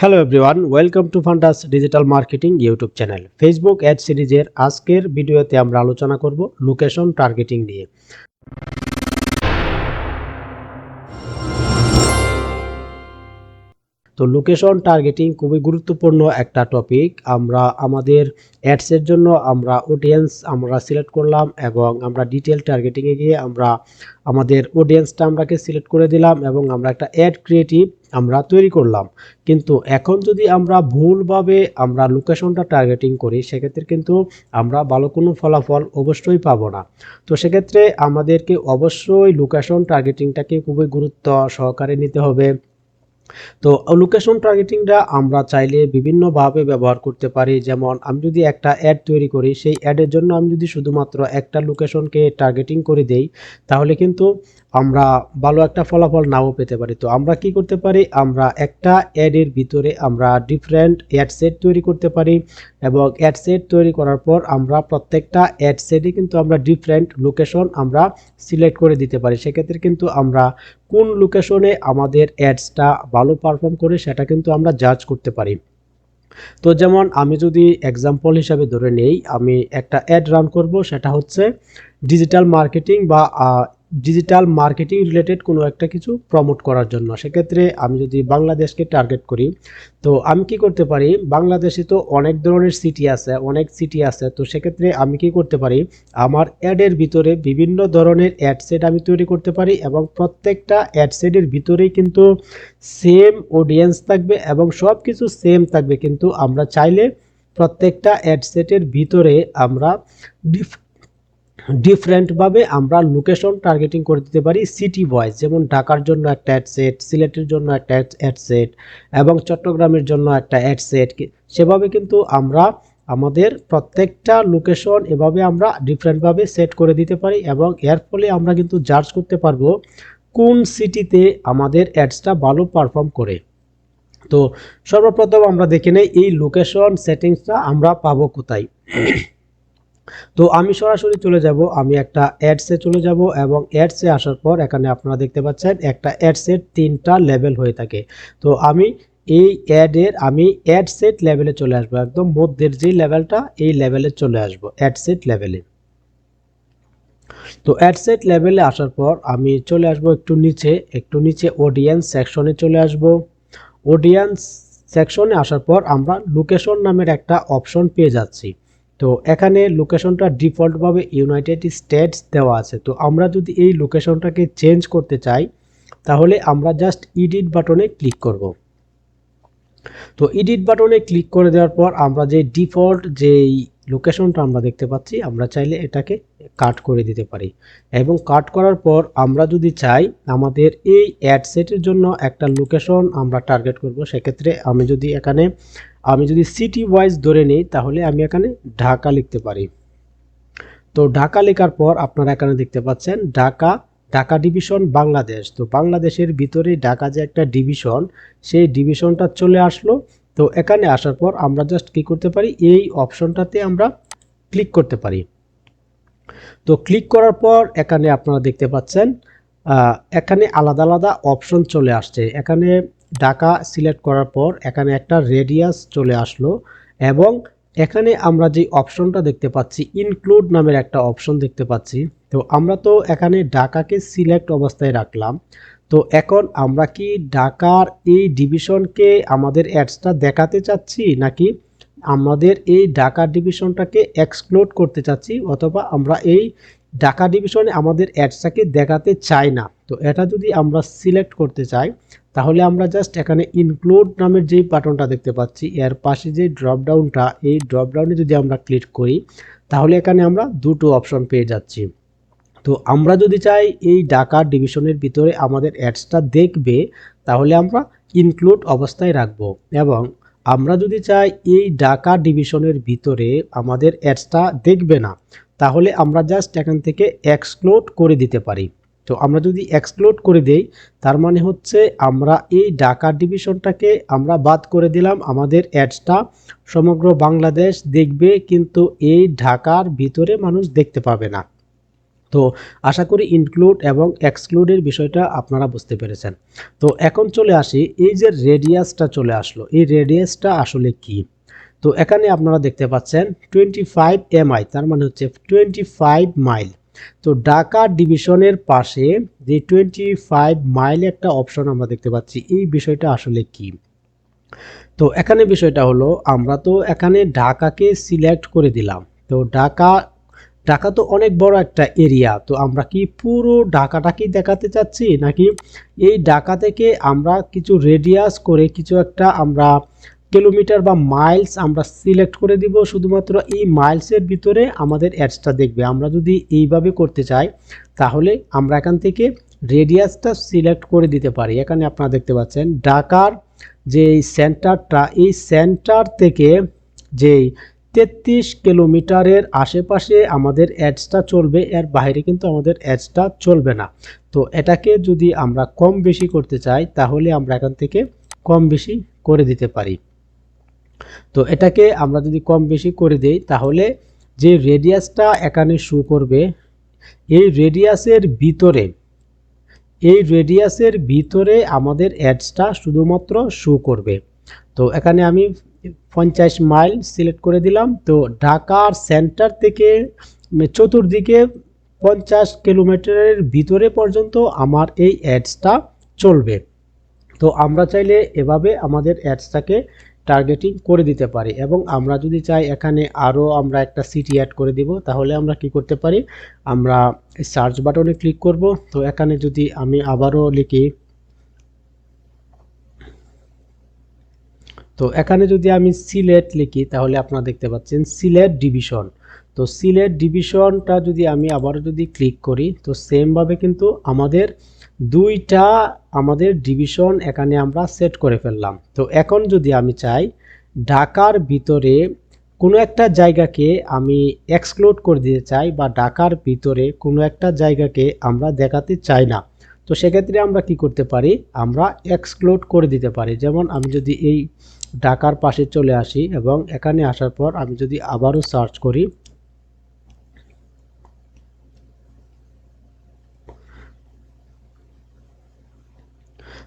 Hello everyone welcome to ফান্টাস digital marketing YouTube channel Facebook ad সিরিজের আজকের ভিডিওতে আমরা আলোচনা করব লোকেশন টার্গেটিং নিয়ে। তো লোকেশন টার্গেটিং খুবই গুরুত্বপূর্ণ একটা টপিক আমরা আমাদের অ্যাডসের জন্য আমরা অডিয়েন্স আমরা সিলেক্ট করলাম এবং আমরা ডিটেল টার্গেটিংয়ে গিয়ে আমরা আমাদের অডিয়েন্সটা আমরাকে সিলেক্ট করে দিলাম এবং আমরা একটা অ্যাড ক্রিয়েটিভ আমরা তৈরি করলাম। কিন্তু এখন যদি আমরা ভুলভাবে আমরা লোকেশনটা টার্গেটিং করি, সেক্ষেত্রে কিন্তু আমরা ভালো কোনো ফলাফল অবশ্যই পাবো না। তো সেক্ষেত্রে আমাদেরকে অবশ্যই লোকেশন টার্গেটিংটাকে খুবই গুরুত্ব সহকারে নিতে হবে। তো লোকেশন টার্গেটিংটা আমরা চাইলে বিভিন্নভাবে ব্যবহার করতে পারি। যেমন আমি যদি একটা অ্যাড তৈরি করি, সেই অ্যাডের জন্য আমি যদি শুধুমাত্র একটা লোকেশনকে টার্গেটিং করে দেই, তাহলে কিন্তু আমরা ভালো একটা ফলাফল নাও পেতে পারি। তো আমরা কি করতে পারি? আমরা একটা অ্যাডের ভিতরে আমরা ডিফারেন্ট অ্যাড সেট তৈরি করতে পারি এবং অ্যাড সেট তৈরি করার পর আমরা প্রত্যেকটা অ্যাড সেটে কিন্তু আমরা ডিফারেন্ট লোকেশন আমরা সিলেক্ট করে দিতে পারি। সেক্ষেত্রে কিন্তু আমরা কোন লোকেশনে আমাদের অ্যাডসটা ভালো পারফর্ম করে সেটা কিন্তু আমরা জাজ করতে পারি। তো যেমন আমি যদি এক্সাম্পল হিসাবে ধরে নেই, আমি একটা অ্যাড রান করব, সেটা হচ্ছে ডিজিটাল মার্কেটিং বা ডিজিটাল মার্কেটিং রিলেটেড কোনো একটা কিছু প্রমোট করার জন্য। সেক্ষেত্রে আমি যদি বাংলাদেশকে টার্গেট করি, তো আমি কি করতে পারি? বাংলাদেশে তো অনেক ধরনের সিটি আছে, অনেক সিটি আছে। তো সেক্ষেত্রে আমি কি করতে পারি? আমার অ্যাডের ভিতরে বিভিন্ন ধরনের অ্যাড সেট আমি তৈরি করতে পারি এবং প্রত্যেকটা অ্যাড সেটের ভিতরেই কিন্তু সেম অডিয়েন্স থাকবে এবং সব কিছু সেম থাকবে। কিন্তু আমরা চাইলে প্রত্যেকটা অ্যাড সেটের ভিতরে আমরা ডিফারেন্টভাবে আমরা লোকেশন টার্গেটিং করে দিতে পারি সিটি ওয়াইজ যেমন ঢাকার জন্য একটা অ্যাড সেট সিলেটের জন্য একটা অ্যাড সেট এবং চট্টগ্রামের জন্য একটা অ্যাড সেট সেভাবে কিন্তু আমরা আমাদের প্রত্যেকটা লোকেশন এভাবে আমরা ডিফারেন্টভাবে সেট করে দিতে পারি এবং এর ফলে আমরা কিন্তু জাজ করতে পারব কোন সিটিতে আমাদের অ্যাডসটা ভালো পারফর্ম করে। তো সর্বপ্রথম আমরা দেখে নেই এই লোকেশন সেটিংসটা আমরা পাবো কোথায়। তো আমি সরাসরি চলে যাব, আমি একটা অ্যাডসে চলে যাব এবং অ্যাডসে আসার পর এখানে আপনারা দেখতে পাচ্ছেন একটা অ্যাডসের তিনটা লেভেল হয়ে থাকে। তো আমি এই অ্যাডের আমি অ্যাড সেট লেভেলে চলে আসব, একদম মধ্যের যে লেভেলটা এই লেভেলে চলে আসব অ্যাড সেট লেভেলে তো অ্যাড সেট লেভেলে আসার পর আমি চলে আসব একটু নিচে একটু নিচে অডিয়েন্স সেকশনে চলে আসব। অডিয়েন্স সেকশনে আসার পর আমরা লোকেশন নামের একটা অপশন পেয়ে যাচ্ছি। তো এখানে লোকেশনটা ডিফল্টভাবে ইউনাইটেড স্টেটস দেওয়া আছে। তো আমরা যদি এই লোকেশনটাকে চেঞ্জ করতে চাই, তাহলে আমরা জাস্ট ইডিট বাটনে ক্লিক করব। তো এডিট বাটনে ক্লিক করে দেওয়ার পর আমরা যে ডিফল্ট যেই লোকেশনটা আমরা দেখতে পাচ্ছি, আমরা চাইলে এটাকে কাট করে দিতে পারি। এবং কাট করার পর আমরা যদি চাই, আমাদের এই অ্যাড সেটের জন্য একটা লোকেশন আমরা টার্গেট করব। সেক্ষেত্রে আমি যদি এখানে আমি যদি সিটি ওয়াইজ ধরে নিই, তাহলে আমি এখানে ঢাকা লিখতে পারি। তো ঢাকা লেখার পর আপনারা এখানে দেখতে পাচ্ছেন, ঢাকা ঢাকা ডিভিশন বাংলাদেশ। তো বাংলাদেশের ভিতরে ঢাকা যে একটা ডিভিশন সেই ডিভিশনটা চলে আসলো। তো এখানে আসার পর আমরা জাস্ট কি করতে পারি, এই অপশনটাতে আমরা ক্লিক করতে পারি। তো ক্লিক করার পর এখানে আপনারা দেখতে পাচ্ছেন এখানে আলাদা আলাদা অপশন চলে আসছে। এখানে ঢাকা সিলেক্ট করার পর এখানে একটা রেডিয়াস চলে আসলো এবং এখানে আমরা যে অপশনটা দেখতে পাচ্ছি ইনক্লুড নামের একটা অপশন দেখতে পাচ্ছি। তো আমরা তো এখানে ঢাকাকে সিলেক্ট অবস্থায় রাখলাম। তো এখন আমরা কি ঢাকার এই ডিভিশনকে আমাদের অ্যাডসটা দেখাতে চাচ্ছি, নাকি আমাদের এই ঢাকা ডিভিশনটাকে এক্সক্লোড করতে চাচ্ছি, অথবা আমরা এই ঢাকা ডিভিশনে আমাদের অ্যাডসটাকে দেখাতে চাই না? তো এটা যদি আমরা সিলেক্ট করতে চাই তাহলে আমরা জাস্ট এখানে ইনক্লুড নামের যেই বাটনটা দেখতে পাচ্ছি, এর পাশে যে ড্রপডাউনটা এই ড্রপডাউনে যদি আমরা ক্লিক করি, তাহলে এখানে আমরা দুটো অপশন পেয়ে যাচ্ছি। তো আমরা যদি চাই এই ঢাকা ডিভিশনের ভিতরে আমাদের অ্যাডসটা দেখবে, তাহলে আমরা ইনক্লুড অবস্থায় রাখব। এবং আমরা যদি চাই এই ঢাকা ডিভিশনের ভিতরে আমাদের অ্যাডসটা দেখবে না, তাহলে আমরা জাস্ট এখান থেকে এক্সক্লোড করে দিতে পারি। তো আমরা যদি এক্সক্লোড করে দেই, তার মানে হচ্ছে আমরা এই ঢাকা ডিভিশনটাকে আমরা বাদ করে দিলাম। আমাদের অ্যাডসটা সমগ্র বাংলাদেশ দেখবে, কিন্তু এই ঢাকার ভিতরে মানুষ দেখতে পাবে না। তো আশা করি ইনক্লুড এবং এক্সক্লুডের বিষয়টা আপনারা বুঝতে পেরেছেন। তো এখন চলে আসি, এই যে রেডিয়াসটা চলে আসলো, এই রেডিয়াসটা আসলে কি? তো এখানে আপনারা দেখতে পাচ্ছেন টোয়েন্টি ফাইভ এমআই তার মানে হচ্ছে টোয়েন্টি ফাইভ মাইল তো ঢাকা ডিভিশনের পাশে যে টোয়েন্টি ফাইভ মাইল একটা অপশন আমরা দেখতে পাচ্ছি, এই বিষয়টা আসলে কি? তো এখানে বিষয়টা হলো, আমরা তো এখানে ঢাকাকে সিলেক্ট করে দিলাম। তো ঢাকা ঢাকা তো অনেক বড় একটা এরিয়া তো আমরা কি পুরো ঢাকাটাকেই দেখাতে চাচ্ছি? নাকি এই ঢাকা থেকে আমরা কিছু রেডিয়াস করে কিছু একটা আমরা কিলোমিটার বা মাইলস আমরা সিলেক্ট করে দিব, শুধুমাত্র এই মাইলসের ভিতরে আমাদের অ্যাডসটা দেখবে। আমরা যদি এইভাবে করতে চাই, তাহলে আমরা এখান থেকে রেডিয়াসটা সিলেক্ট করে দিতে পারি। এখানে আপনারা দেখতে পাচ্ছেন, ঢাকার যে সেন্টারটা এই সেন্টার থেকে যেই তেত্রিশ কিলোমিটারের আশেপাশে আমাদের অ্যাডসটা চলবে, এর বাইরে কিন্তু আমাদের অ্যাডসটা চলবে না। তো এটাকে যদি আমরা কম বেশি করতে চাই, তাহলে আমরা এখান থেকে কম বেশি করে দিতে পারি। তো এটাকে আমরা যদি কম বেশি করে দেই, তাহলে যে রেডিয়াসটা এখানে শো করবে, এই রেডিয়াসের ভিতরে, এই রেডিয়াসের ভিতরে আমাদের অ্যাডসটা শুধুমাত্র শো করবে। তো এখানে আমি পঞ্চাশ মাইল সিলেক্ট করে দিলাম। তো ঢাকার সেন্টার থেকে চতুর্দিকে পঞ্চাশ কিলোমিটারের ভিতরে পর্যন্ত আমার এই অ্যাডসটা চলবে। তো আমরা চাইলে এভাবে আমাদের অ্যাডসটাকে টার্গেটিং করে দিতে পারি। এবং আমরা যদি চাই এখানে আরও আমরা একটা সিটি অ্যাড করে দিব, তাহলে আমরা কি করতে পারি? আমরা সার্চ বাটনে ক্লিক করব। তো এখানে যদি আমি আবারও লিখি, তো এখানে যদি আমি সিলেট লিখি, তাহলে আপনারা দেখতে পাচ্ছেন সিলেট ডিভিশন তো সিলেট ডিভিশনটা যদি আমি আবারও যদি ক্লিক করি, তো সেমভাবে কিন্তু আমাদের দুইটা আমাদের ডিভিশন এখানে আমরা সেট করে ফেললাম। তো এখন যদি আমি চাই, ঢাকার ভিতরে কোনো একটা জায়গাকে আমি এক্সক্লুড করে দিতে চাই বা ঢাকার ভিতরে কোনো একটা জায়গাকে আমরা দেখাতে চাই না। তো সেক্ষেত্রে আমরা কি করতে পারি? আমরা এক্সক্লুড করে দিতে পারি। যেমন আমি যদি এই ঢাকার পাশে চলে আসি এবং এখানে আসার পর আমি যদি আবারও সার্চ করি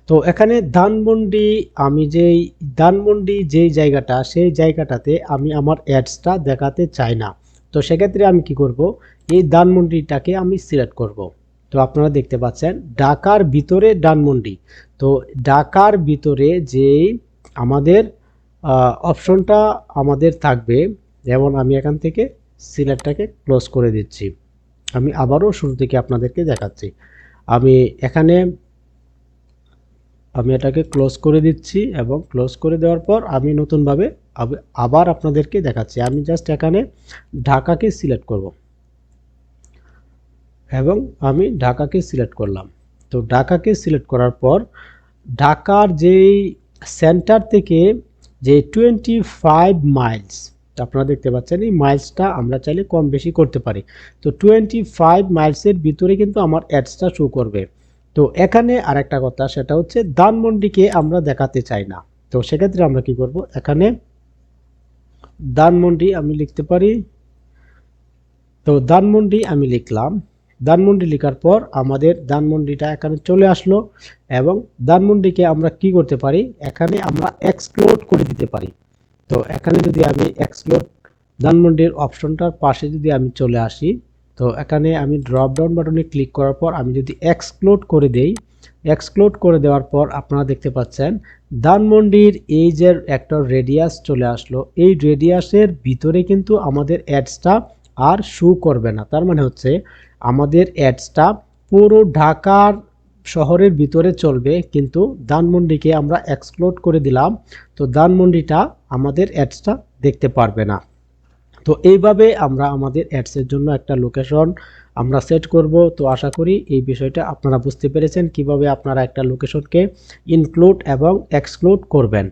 তো এখানে ধানমন্ডি, আমি যেই ধানমন্ডি যেই জায়গাটা, সেই জায়গাটাতে আমি আমার অ্যাডসটা দেখাতে চাই না। তো সেক্ষেত্রে আমি কি করব? এই ধানমন্ডিটাকে আমি সিলেক্ট করব। তো আপনারা দেখতে পাচ্ছেন, ঢাকার ভিতরে ধানমন্ডি। তো ঢাকার ভিতরে যেই আমাদের অপশনটা আমাদের থাকবে, যেমন আমি এখান থেকে সিলেক্টটাকে ক্লোজ করে দিচ্ছি। আমি আবারও শুরু থেকে আপনাদেরকে দেখাচ্ছি। আমি এখানে আমি এটাকে ক্লোজ করে দিচ্ছি এবং ক্লোজ করে দেওয়ার পর আমি নতুনভাবে আবার আপনাদেরকে দেখাচ্ছি। আমি জাস্ট এখানে ঢাকাকে সিলেক্ট করব। এবং আমি ঢাকাকে সিলেক্ট করলাম। তো ঢাকাকে সিলেক্ট করার পর ঢাকার যেই সেন্টার থেকে যে টোয়েন্টি ফাইভ মাইলস আপনারা দেখতে পাচ্ছেন এই মাইলসটা আমরা চাইলে কম বেশি করতে পারি। তো টোয়েন্টি ফাইভ মাইলসের ভিতরে কিন্তু আমার অ্যাডসটা শো করবে। তো এখানে আরেকটা কথা, সেটা হচ্ছে দানমন্ডিকে আমরা দেখাতে চাই না। তো সেক্ষেত্রে আমরা কি করব? এখানে দানমন্ডি আমি লিখতে পারি। তো দানমন্ডি আমি লিখলাম। দানমন্ডি লেখার পর আমাদের দানমন্ডিটা এখানে চলে আসলো এবং দানমন্ডিকে আমরা কি করতে পারি? এখানে আমরা এক্সপ্লোর করে দিতে পারি। তো এখানে যদি আমি এক্সপ্লোর দানমন্ডির অপশনটার পাশে যদি আমি চলে আসি তো এখানে আমি ড্রপ ডাউন বাটনে ক্লিক করার পর আমি যদি এক্সক্লোড করে দেই এক্সক্লোড করে দেওয়ার পর আপনারা দেখতে পাচ্ছেন ধানমন্ডির এই যে একটা রেডিয়াস চলে আসলো, এই রেডিয়াসের ভিতরে কিন্তু আমাদের অ্যাডসটা আর শু করবে না। তার মানে হচ্ছে আমাদের অ্যাডসটা পুরো ঢাকার শহরের ভিতরে চলবে, কিন্তু ধানমন্ডিকে আমরা এক্সক্লোড করে দিলাম, তো ধানমন্ডিটা আমাদের অ্যাডসটা দেখতে পারবে না। তো এইভাবে আমরা আমাদের অ্যাডসের জন্য একটা লোকেশন আমরা সেট করব। তো আশা করি এই বিষয়টা আপনারা বুঝতে পেরেছেন কীভাবে আপনারা একটা লোকেশনকে ইনক্লুড এবং এক্সক্লুড করবেন।